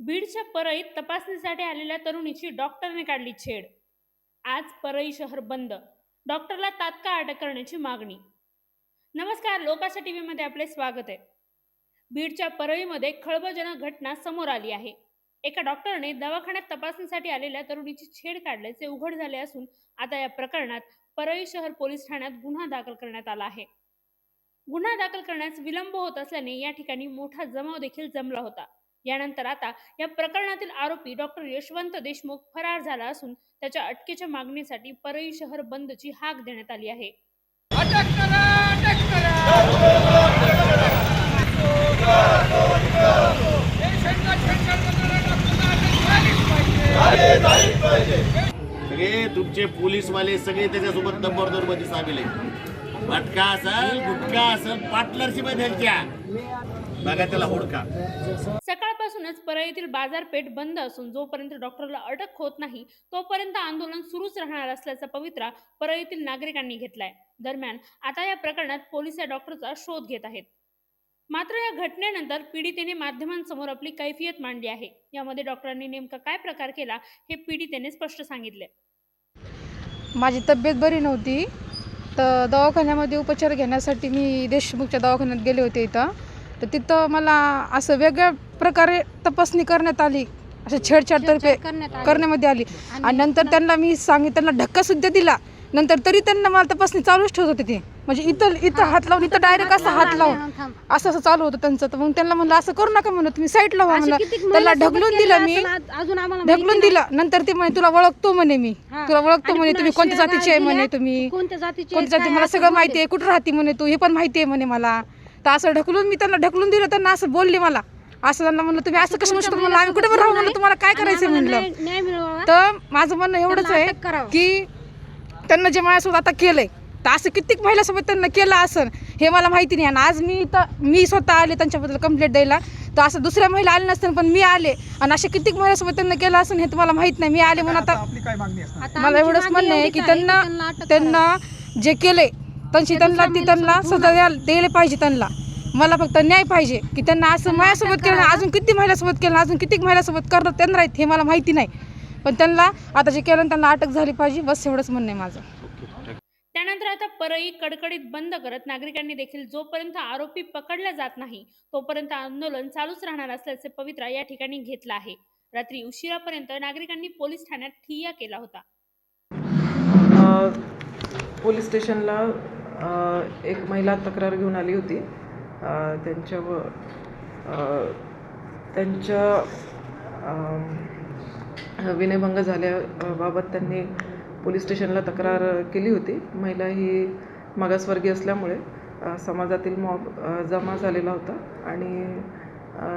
बीडच्या परळीत तपासणीसाठी आलेल्या तरुणीची डॉक्टरने काढली छेड. आज परळी शहर बंद. डॉक्टरला तात्काळ अटक करण्याची मागणी. नमस्कार लोकाशा टी व्हीमध्ये आपले स्वागत आहे. बीडच्या परळीमध्ये खळबळजनक घटना समोर आली आहे. एका डॉक्टरने दवाखान्यात तपासणीसाठी आलेल्या तरुणीची छेड काढल्याचे उघड झाले असून आता या प्रकरणात परळी शहर पोलीस ठाण्यात गुन्हा दाखल करण्यात आला आहे. गुन्हा दाखल करण्यास विलंब होत असल्याने या ठिकाणी मोठा जमाव देखील जमला होता. यानंतर आता या प्रकरणातील आरोपी डॉक्टर यशवंत देशमुख फरार झाला असून त्याच्या अटकेच्या मागणीसाठी परळी शहर बंदची हाक देण्यात आली आहे. अटक करा अटक करा! पेशंटला छेडछाड करणाऱ्या डॉक्टरला अटक झालीच पाहिजे. सगळे तुमचे पोलीसवाले सगळे त्याच्यासोबत नंबर दोन मध्ये सामील आहेत. मटका असेल गुटखा असेल पार्टनरशिप आहे त्यांच्या बघा त्याला हुडका. सकाळपासूनच परळीतील बाजारपेठ बंद असून जोपर्यंत डॉक्टरला अटक होत नाही तोपर्यंत आंदोलन सुरूच राहणार असल्याचा पवित्रा परळीतील नागरिकांनी घेतलाय. दरम्यान आता या प्रकरणात पोलीस या डॉक्टरचा शोध घेत आहेत. मात्र या घटनेनंतर पीडितेने माध्यमांसमोर आपली कैफियत मांडली आहे. यामध्ये डॉक्टरांनी नेमका काय प्रकार केला हे पीडितेने स्पष्ट सांगितले. माझी तब्येत बरी नव्हती. तर दवाखान्यामध्ये उपचार घेण्यासाठी मी देशमुखच्या दवाखान्यात गेले होते इथं. तर तिथं मला असं वेगळ्या प्रकारे तपासणी करण्यात आली असं छेडछाड तर्फे करण्यामध्ये आली. आणि नंतर त्यांना मी सांगितलं त्यांना धक्का सुद्धा दिला. नंतर तरी त्यांना मला तपासणी चालूच ठेवत होते ते. म्हणजे इथं इथं हात लावून इथं डायरेक्ट असं हात लावून. असं असं चालू होतं त्यांचं. तर मग त्यांना म्हणलं असं करू नका म्हणलं तुम्ही साईड लावा म्हणलं. त्याला ढकलून दिलं मी. अजून आम्हाला ढकलून दिलं. नंतर ते म्हणे तुला ओळखतो म्हणे मी. तुला ओळखतो म्हणे तुम्ही कोणत्या जातीचे आहे. म्हणे तुम्ही? कोणत्या जातीचे कोणत्या जाती? मला सगळं माहिती आहे. कुठं राहते म्हणे तू? हे पण माहिती आहे म्हणे मला. तर असं ढकलून मी त्यांना ढकलून दिलं त्यांना असं बोलले मला. असं त्यांना म्हणलं तुम्ही असं कसं म्हणू म्हणलं आम्ही कुठे पण राहू म्हणलं तुम्हाला काय करायचं म्हणलं. न्याय मिळवा. तर माझं म्हणणं एवढंच त्यांना आहे. की त्यांना जे माझ्यासोबत आता केलंय तर असं कित्येक महिलासोबत त्यांना केलं असं हे मला माहिती नाही. आणि आज मी इथं मी स्वतः आले त्यांच्याबद्दल कंप्लेंट द्यायला तर असं दुसऱ्या महिला आले नसतील पण मी आले. आणि असे कित्येक महिलासोबत त्यांना केलं असं हे तुम्हाला माहीत नाही. मी आले म्हणून आता मला एवढंच म्हणणं आहे की त्यांना त्यांना जे केले त्यांची त्यांना ती त्यांना सजा द्यायला द्यायला पाहिजे त्यांना. मला फक्त न्याय पाहिजे की त्यांना असं माझ्यासोबत केलं अजून किती महिलासोबत केलं अजून किती महिलासोबत करतात? त्यांना आहेत हे मला माहिती नाही. पण त्यांना आता जे केलं त्यांना अटक झाली पाहिजे. बस एवढंच म्हणणं आहे माझं. त्यानंतर आता परळी कडकडीत बंद करत नागरिकांनी देखील जोपर्यंत आरोपी पकडला जात नाही तोपर्यंत आंदोलन चालूच राहणार असल्याचे पवित्रा या ठिकाणी घेतला आहे. रात्री उशिरापर्यंत नागरिकांनी पोलीस ठाण्यात ठिय्या केला होता. पोलीस स्टेशनला एक महिला तक्रार घेऊन आली होती. त्यांच्यावर त्यांच्या विनयभंग झाल्याबाबत त्यांनी पोलीस स्टेशनला तक्रार केली होती. महिला ही मागासवर्गीय असल्यामुळे समाजातील मॉब जमा झालेला होता आणि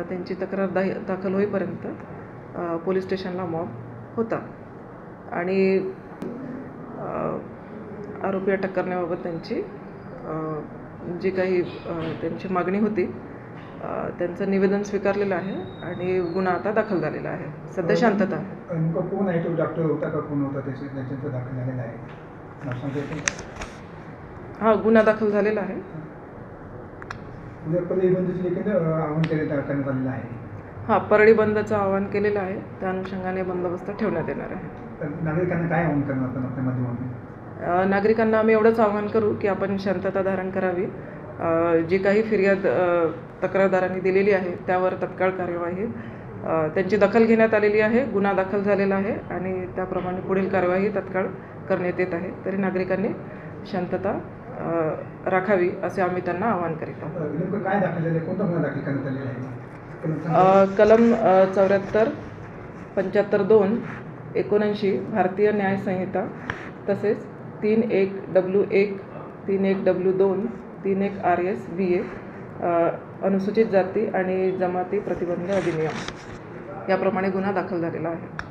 त्यांची तक्रार दा दाखल होईपर्यंत पोलीस स्टेशनला मॉब होता. आणि आरोपी अटक करण्याबाबत त्यांची जी काही त्यांची मागणी होती त्यांचं निवेदन स्वीकारलेलं आहे आणि गुन्हा आता दाखल झालेला आहे. सध्या शांतता. आहे कोण आहे तो डॉक्टर होता का कोण होता? त्याचे दाखल झालेलं आहे. हा गुन्हा दाखल झालेला आहे. हां परळी बंदचं आवाहन केलेलं आहे. त्या अनुषंगाने बंदोबस्त ठेवण्यात येणार आहे. नागरिकांना काय आवाहन करणार आपण आपल्या माध्यमातून? नागरिकांना आम्ही एवढंच आवाहन करू की आपण शांतता धारण करावी. जी काही फिर्याद तक्रारदारांनी दिलेली आहे त्यावर तत्काळ कार्यवाही त्यांची दखल घेण्यात आलेली आहे गुन्हा दाखल झालेला आहे आणि त्याप्रमाणे पुढील कार्यवाही तत्काळ करण्यात येत आहे. तरी नागरिकांनी शांतता राखावी असे आम्ही त्यांना आवाहन करीत आहोत. कलम चौऱ्याहत्तर पंच्याहत्तर दोन एकोणऐंशी भारतीय न्याय संहिता तसेच तीन एक डब्ल्यू एक तीन एक डब्ल्यू दोन तीन एक आर एस बी ए अनुसूचित जाती आणि जमाती प्रतिबंध अधिनियम. याप्रमाणे गुन्हा दाखल झालेला आहे.